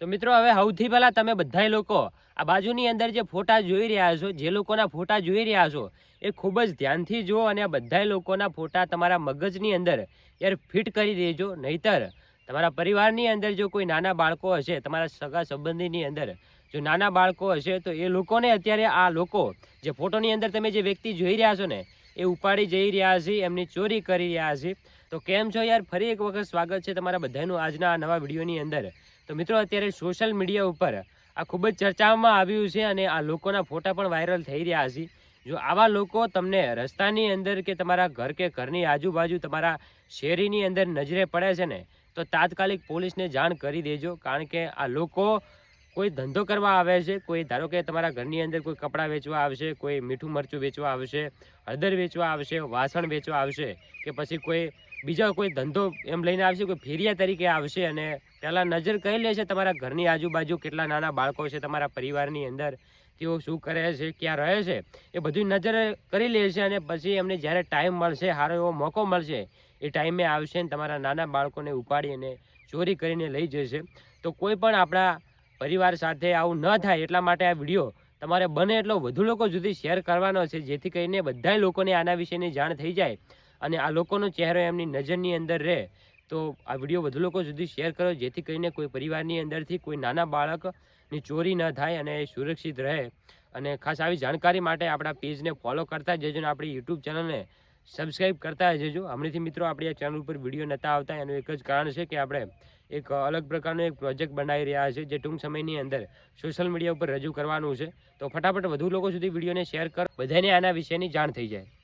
તો મિત્રો, હવે સૌથી પહેલા તમે બધાય લોકો આ બાજુની અંદર જે ફોટા જોઈ રહ્યા છો, જે લોકોના ફોટા જોઈ રહ્યા છો, એ ખૂબ જ ધ્યાનથી જુઓ અને આ બધાય લોકોના ફોટા તમારા મગજની અંદર યાર ફિટ કરી દેજો. નહીતર તમારા પરિવારની અંદર જો કોઈ નાના બાળકો હશે, તમારા સગા સંબંધીની અંદર જો નાના બાળકો હશે, તો એ લોકોને અત્યારે આ લોકો જે ફોટોની અંદર તમે જે વ્યક્તિ જોઈ રહ્યા છો ને એ ઉપાડી જઈ રહ્યા છે, એમની ચોરી કરી રહ્યા છે. તો કેમ છો યાર? ફરી એક વખત સ્વાગત છે તમારા બધાનું આજના આ નવા વિડીયોની અંદર. તો મિત્રો, અત્યારે સોશિયલ મીડિયા ઉપર આ ખૂબ જ ચર્ચામાં આવ્યું છે અને આ લોકોના ફોટા પણ વાયરલ થઈ રહ્યા છે. જો આવા લોકો તમને રસ્તાની અંદર કે તમારા ઘર કે ઘરની આજુબાજુ તમારા શેરીની અંદર નજરે પડે છે ને, તો તાત્કાલિક પોલીસને જાણ કરી દેજો. કારણ કે આ લોકો કોઈ ધંધો કરવા આવે છે, કોઈ ધારો કે તમારા ઘરની અંદર કોઈ કપડાં વેચવા આવશે, કોઈ મીઠું મરચું વેચવા આવશે, હળદર વેચવા આવશે, વાસણ વેચવા આવશે, કે પછી કોઈ બીજા કોઈ ધંધો એમ લઈને આવશે, કોઈ ફેરિયા તરીકે આવશે અને પહેલાં નજર કરી લેશે તમારા ઘરની આજુબાજુ કેટલા નાના બાળકો છે, તમારા પરિવારની અંદર, તેઓ શું કરે છે, ક્યાં રહે છે, એ બધું નજર કરી લેશે અને પછી એમને જ્યારે ટાઈમ મળશે સારો એવો મોકો મળશે, એ ટાઈમે આવશે અને તમારા નાના બાળકોને ઉપાડી અને ચોરી કરીને લઈ જશે. તો કોઈ પણ આપણા પરિવાર સાથે આવું ન થાય એટલા માટે આ વીડિયો તમારે બને એટલો વધુ લોકો સુધી શેર કરવાનો છે, જેથી કરીને બધાય લોકોને આના વિશેની જાણ થઈ જાય અને આ લોકોનો ચહેરો એમની નજરની અંદર રહે. તો આ વીડિયો વધુ લોકો સુધી શેર કરો, જેથી કરીને કોઈ પરિવારની અંદરથી કોઈ નાના બાળકની ચોરી ન થાય અને સુરક્ષિત રહે. અને ખાસ આવી જાણકારી માટે આપણા પેજને ફોલો કરતા જજો અને આપણી યુટ્યુબ ચેનલને સબસ્ક્રાઇબ કરતા જજો. હમણાંથી મિત્રો આપણી આ ચેનલ ઉપર વીડિયો નહોતા આવતા, એનું એક જ કારણ છે કે આપણે એક અલગ પ્રકારનો એક પ્રોજેક્ટ બનાવી રહ્યા છે, જે ટૂંક સમયની અંદર સોશિયલ મીડિયા ઉપર રજૂ કરવાનું છે. તો ફટાફટ વધુ લોકો સુધી વિડીયોને શેર કરો. બધાને આના વિશેની જાણ થઈ જાય.